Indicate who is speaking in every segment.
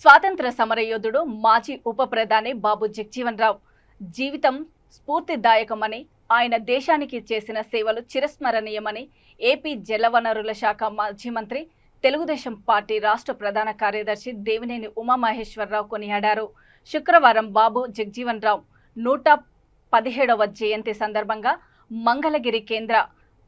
Speaker 1: స్వాతంత్ర సమరయోధుడు మాజీ ఉప ప్రధాని బాబు జగ్జీవన్ రావు జీవితం స్ఫూర్తిదాయకమని ఆయన దేశానికి చేసిన సేవలు చిరస్మరణీయమని ఏపీ జలవనరుల శాఖ మాజీ మంత్రి తెలుగుదేశం పార్టీ రాష్ట్ర ప్రధాన కార్యదర్శి దేవినేని ఉమామహేశ్వరరావు కొనియాడారు. శుక్రవారం బాబు జగ్జీవన్ రావు నూట పదిహేడవ జయంతి సందర్భంగా మంగళగిరి కేంద్ర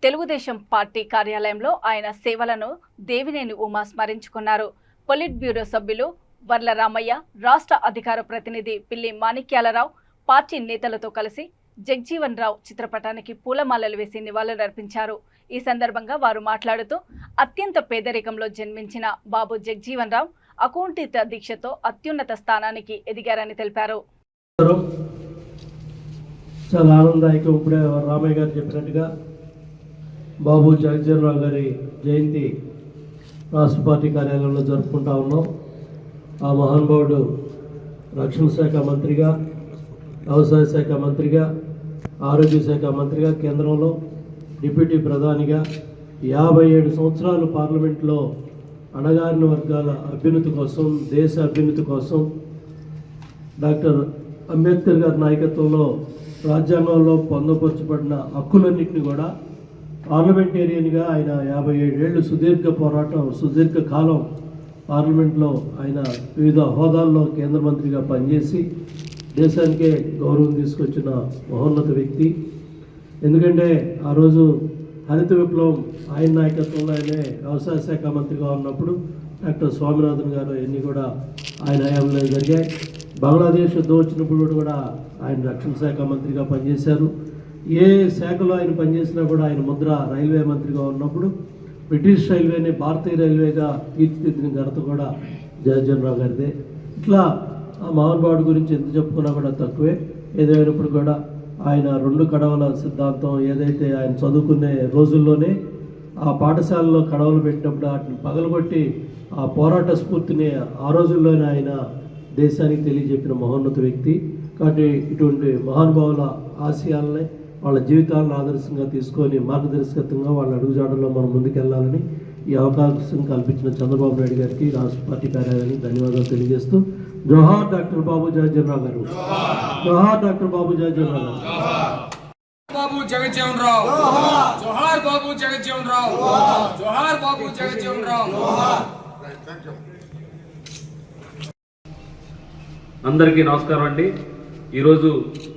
Speaker 1: తెలుగుదేశం పార్టీ కార్యాలయంలో ఆయన సేవలను దేవినేని ఉమా స్మరించుకున్నారు. పొలిట్ బ్యూరో సభ్యులు వర్ల రామయ్య రాష్ట్ర అధికార ప్రతినిధి పిల్లి మాణిక్యాలరావు పార్టీ నేతలతో కలిసి జగ్జీవన్ రావు చిత్రపటానికి పూలమాలలు వేసి నివాళులర్పించారు. ఈ సందర్భంగా వారు మాట్లాడుతూ అత్యంత పేదరికంలో జన్మించిన బాబు జగ్జీవన్ రావు అకుంఠిత దీక్షతో అత్యున్నత స్థానానికి ఎదిగారని తెలిపారు.
Speaker 2: చాలా ఆనందదాయకం ఇప్పుడే రామయ్య గారు చెప్పినట్టుగా బాబు జగజ్జనరావు గారి జయంతి రాష్ట్ర పార్టీ కార్యాలయంలో జరుపుకుంటా ఉన్నాం. ఆ మహానుభావుడు రక్షణ శాఖ మంత్రిగా వ్యవసాయ శాఖ మంత్రిగా ఆరోగ్య శాఖ మంత్రిగా కేంద్రంలో డిప్యూటీ ప్రధానిగా యాభై ఏడు సంవత్సరాలు పార్లమెంట్లో అణగారిన వర్గాల అభ్యున్నతి కోసం దేశ అభ్యున్నతి కోసం డాక్టర్ అంబేద్కర్ గారి నాయకత్వంలో రాజ్యాంగంలో పొందపరచబడిన హక్కులన్నింటినీ కూడా పార్లమెంటేరియన్గా ఆయన యాభై ఏడేళ్ళు సుదీర్ఘ పోరాటం సుదీర్ఘ కాలం పార్లమెంట్లో ఆయన వివిధ హోదాల్లో కేంద్ర మంత్రిగా పనిచేసి దేశానికే గౌరవం తీసుకొచ్చిన మహోన్నత వ్యక్తి. ఎందుకంటే ఆ రోజు హరిత విప్లవం ఆయన నాయకత్వంలో ఆయనే వ్యవసాయ శాఖ మంత్రిగా ఉన్నప్పుడు డాక్టర్ స్వామినాథన్ గారు ఇవన్నీ కూడా ఆయన హయాంలో జరిగాయి. బంగ్లాదేశ్ యుద్ధం వచ్చినప్పుడు కూడా ఆయన రక్షణ శాఖ మంత్రిగా పనిచేశారు. ఏ శాఖలో ఆయన పనిచేసినా కూడా ఆయన ముద్ర రైల్వే మంత్రిగా ఉన్నప్పుడు బ్రిటిష్ రైల్వేని భారతీయ రైల్వేగా తీర్చిదిద్దిన ఘనత కూడా జగజ్జన్ గారిదే. ఇట్లా ఆ మహానుభావుడి గురించి ఎంత చెప్పుకున్నా కూడా తక్కువే. ఏదైనప్పుడు కూడా ఆయన రెండు కడవల సిద్ధాంతం ఏదైతే ఆయన చదువుకునే రోజుల్లోనే ఆ పాఠశాలలో కడవలు పెట్టినప్పుడు వాటిని పగలగొట్టి ఆ పోరాట స్ఫూర్తిని ఆ రోజుల్లోనే ఆయన దేశానికి తెలియజెప్పిన మహోన్నత వ్యక్తి. కాబట్టి ఇటువంటి మహానుభావుల ఆశయాలని వాళ్ళ జీవితాలను ఆదర్శంగా తీసుకొని మార్గదర్శకత్వంగా వాళ్ళ అడుగుజాడల్లో మనం ముందుకెళ్ళాలని ఈ అవకాశం కల్పించిన చంద్రబాబు నాయుడు గారికి రాష్ట్ర పార్టీ కార్యాలయానికి ధన్యవాదాలు తెలియజేస్తూ జోహార్ డాక్టర్ బాబు జగజ్జనరావు గారు. జోహార్ డాక్టర్ బాబు జగజ్జనరావు గారు.
Speaker 3: బాబు జగజ్జీవన్ రావు. జోహార్ బాబు జగజ్జీవన్ రావు. జోహార్ బాబు జగజ్జీవన్ రావు.
Speaker 4: అందరికీ నమస్కారం అండి. ఈరోజు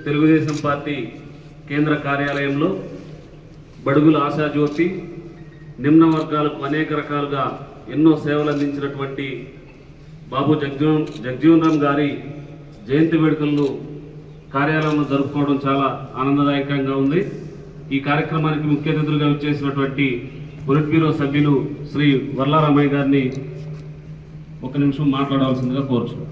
Speaker 4: తెలుగుదేశం పార్టీ కేంద్ర కార్యాలయంలో బడుగుల ఆశాజ్యోతి నిమ్న వర్గాలకు అనేక రకాలుగా ఎన్నో సేవలు అందించినటువంటి బాబు జగ్జీవన్ జగ్జీవన్ రామ్ గారి జయంతి వేడుకలను కార్యాలయంలో జరుపుకోవడం చాలా ఆనందదాయకంగా ఉంది. ఈ కార్యక్రమానికి ముఖ్య అతిథులుగా విచ్చేసినటువంటి పొలిట్ బ్యూరో సభ్యులు శ్రీ వర్లారామయ్య గారిని ఒక నిమిషం మాట్లాడవలసిందిగా కోరుచున్నాను